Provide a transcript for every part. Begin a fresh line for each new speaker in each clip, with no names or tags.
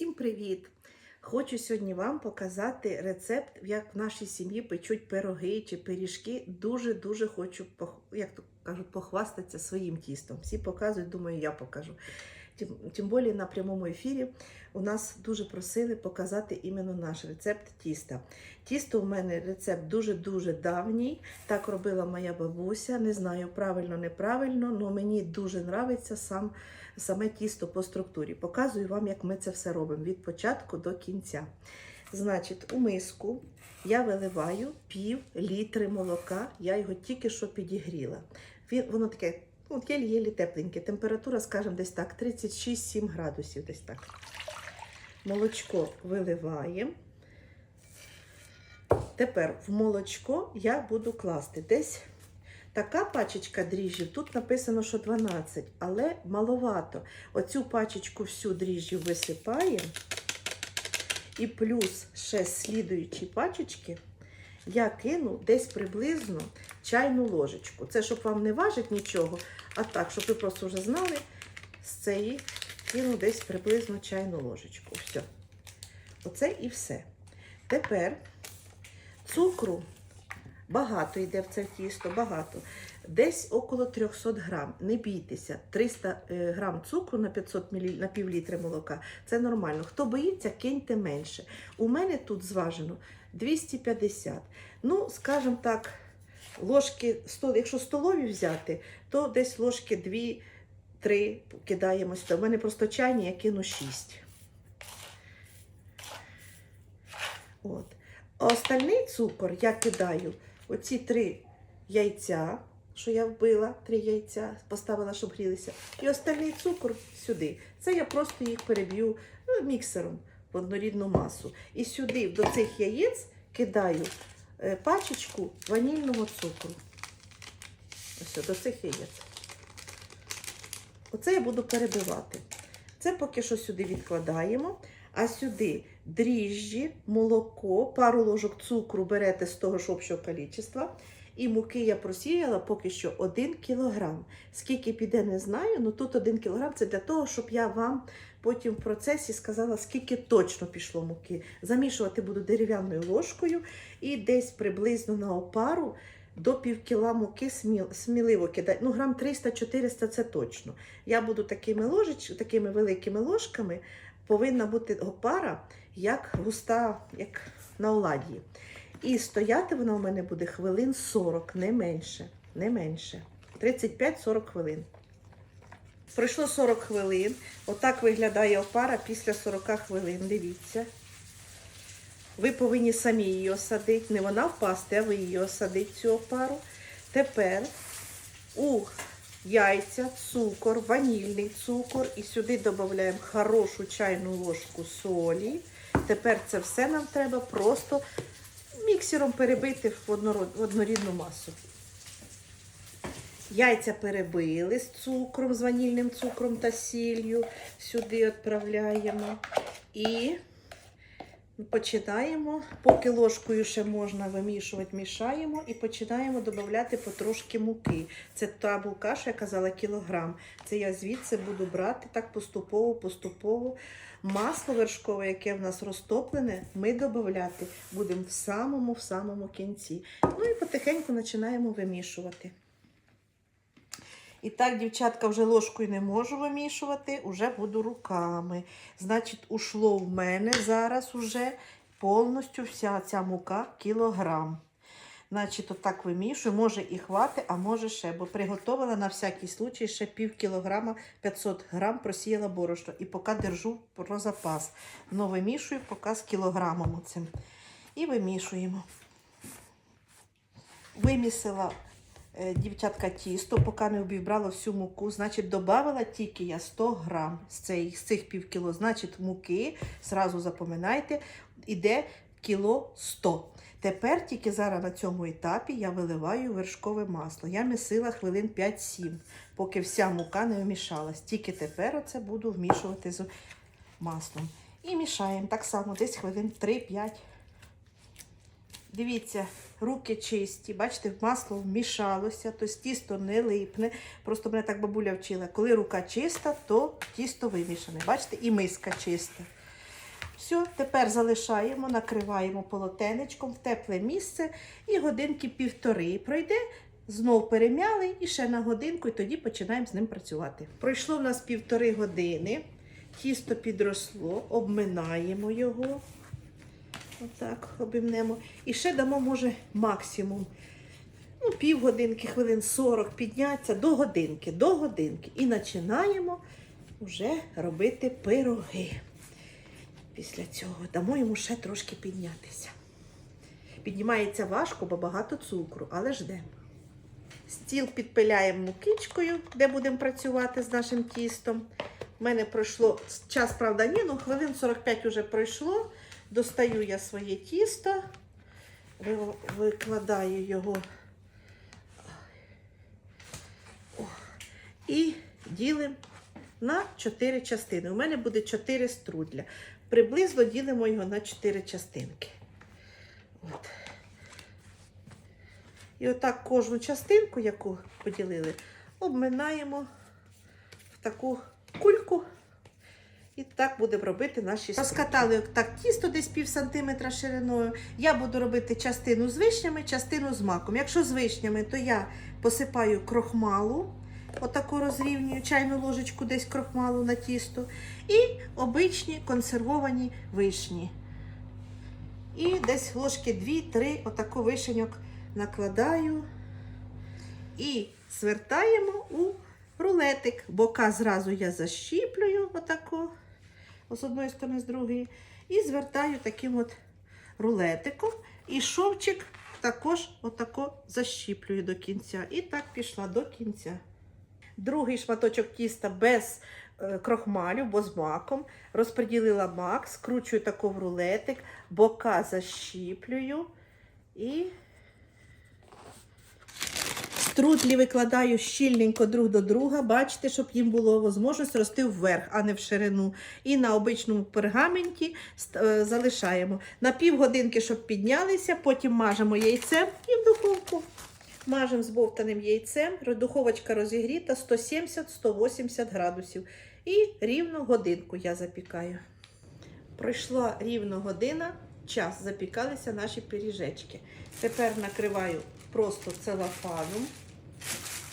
Всім привіт! Хочу сьогодні вам показати рецепт, як в нашій сім'ї печуть пироги чи пиріжки. Дуже-дуже хочу, як то кажуть, похвастатися своїм тістом. Всі показують, думаю, я покажу. Тим, тим більше на прямому ефірі у нас дуже просили показати іменно наш рецепт тіста. Тісто у мене рецепт дуже-дуже давній. Так робила моя бабуся. Не знаю, правильно, неправильно, але мені дуже подобається сам саме тісто по структурі. Показую вам, як ми це все робимо від початку до кінця. Значить, у миску я виливаю пів літри молока, я його тільки що підігріла. Воно таке, ну, єлі-єлі тепленьке. Температура, скажімо, десь так, 36-7 градусів, десь так. Молочко виливаємо. Тепер в молочко я буду класти десь Така пачечка дріжджів, тут написано, що 12, але маловато. Оцю пачечку всю дріжджів висипаємо. І плюс ще слідуючі пачечки я кину десь приблизно чайну ложечку. Це щоб вам не важить нічого, а так, щоб ви просто вже знали, з цієї кину десь приблизно чайну ложечку. Все. Оце і все. Тепер цукру Багато йде в це тісто, багато. Десь около 300 грам. Не бійтеся, 300 е, грам цукру на 500 мл, на пів літри молока. Це нормально. Хто боїться, киньте менше. У мене тут зважено 250. Ну, скажімо так, ложки, якщо столові взяти, то десь ложки 2-3 кидаємо. У мене просто чайні, я кину 6. От. А остальний цукор я кидаю оці три яйця, що я вбила, три яйця, поставила, щоб грілися. І остальний цукор сюди. Це я просто їх переб'ю ну, міксером в однорідну масу. І сюди, до цих яєць, кидаю пачечку ванільного цукру. Ось до цих яєць. Оце я буду перебивати. Це поки що сюди відкладаємо. А сюди дріжджі, молоко, пару ложок цукру берете з того ж общого кількості. І муки я просіяла поки що 1 кілограм. Скільки піде, не знаю, але тут 1 кілограм це для того, щоб я вам потім в процесі сказала, скільки точно пішло муки. Замішувати буду дерев'яною ложкою і десь приблизно на опару до пів кіла муки сміл, сміливо кидати. Ну, грам 300-400 це точно. Я буду такими, ложеч, такими великими ложками повинна бути опара, як густа, як на оладії. І стояти вона у мене буде хвилин 40, не менше. Не менше. 35-40 хвилин. Пройшло 40 хвилин. Отак виглядає опара після 40 хвилин. Дивіться. Ви повинні самі її осадити. Не вона впасти, а ви її осадити, цю опару. Тепер у яйця, цукор, ванільний цукор. І сюди додаємо хорошу чайну ложку солі. Тепер це все нам треба просто міксером перебити в однорідну масу. Яйця перебили з цукром, з ванільним цукром та сіллю. Сюди відправляємо. І починаємо, поки ложкою ще можна вимішувати, мішаємо і починаємо додати потрошки муки. Це та булка, що я казала, кілограм. Це я звідси буду брати так поступово, поступово. Масло вершкове, яке в нас розтоплене, ми додати будемо в самому в самому кінці. Ну і потихеньку починаємо вимішувати. І так, дівчатка, вже ложкою не можу вимішувати, вже буду руками. Значить, ушло в мене зараз уже повністю вся ця мука кілограм. Значить, отак вимішую, може і хвати, а може ще, бо приготувала на всякий случай ще пів кілограма 500 грам просіяла борошно. І поки держу про запас. Но вимішую поки з кілограмом оцим. І вимішуємо. Вимісила дівчатка тісто, поки не обібрала всю муку. Значить, додавала тільки я 100 грам з, цих, з цих пів кіло. Значить, муки, зразу запам'ятайте, іде кіло 100. Тепер тільки зараз на цьому етапі я виливаю вершкове масло. Я місила хвилин 5-7, поки вся мука не вмішалась. Тільки тепер оце буду вмішувати з маслом. І мішаємо так само, десь хвилин 3-5. Дивіться, руки чисті, бачите, масло вмішалося, то тісто не липне. Просто мене так бабуля вчила. Коли рука чиста, то тісто вимішане. Бачите, і миска чиста. Все, тепер залишаємо, накриваємо полотенечком в тепле місце і годинки півтори пройде. Знов перемяли і ще на годинку, і тоді починаємо з ним працювати. Пройшло в нас півтори години, тісто підросло, обминаємо його. Отак обімнемо. І ще дамо, може, максимум. Ну, півгодинки, хвилин 40 підняться до годинки, до годинки. І починаємо вже робити пироги. Після цього дамо йому ще трошки піднятися. Піднімається важко, бо багато цукру, але ждемо. Стіл підпиляємо мукичкою, де будемо працювати з нашим тістом. У мене пройшло час, правда, ні, ну хвилин 45 вже пройшло. Достаю я своє тісто, викладаю його і ділимо на 4 частини. У мене буде 4 струдля. Приблизно ділимо його на 4 частинки. От. І отак кожну частинку, яку поділили, обминаємо в таку кульку. І так будемо робити наші Розкатали так тісто десь пів сантиметра шириною. Я буду робити частину з вишнями, частину з маком. Якщо з вишнями, то я посипаю крохмалу, отаку розрівнюю чайну ложечку десь крохмалу на тісто. І обичні консервовані вишні. І десь ложки 2-3 отаку вишеньок накладаю і звертаємо у рулетик. Бока зразу я защіплюю отако, з одної сторони, з другої. І звертаю таким от рулетиком. І шовчик також отако защіплюю до кінця. І так пішла до кінця. Другий шматочок тіста без е, крохмалю, бо з маком. Розподілила мак, скручую тако в рулетик, бока защіплюю і струдлі викладаю щільненько друг до друга. Бачите, щоб їм було можливість рости вверх, а не в ширину. І на обичному пергаменті е, залишаємо. На півгодинки, щоб піднялися, потім мажемо яйцем і в духовку. Мажемо з бовтаним яйцем. Духовочка розігріта 170-180 градусів. І рівно годинку я запікаю. Пройшла рівно година, час запікалися наші пиріжечки. Тепер накриваю просто целофаном.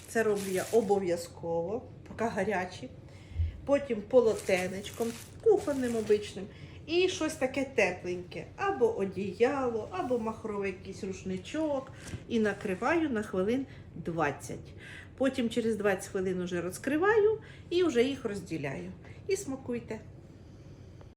Це роблю я обов'язково, поки гарячі. Потім полотенечком, кухонним обичним. І щось таке тепленьке, або одіяло, або махровий якийсь рушничок. І накриваю на хвилин 20. Потім через 20 хвилин вже розкриваю і вже їх розділяю. І смакуйте.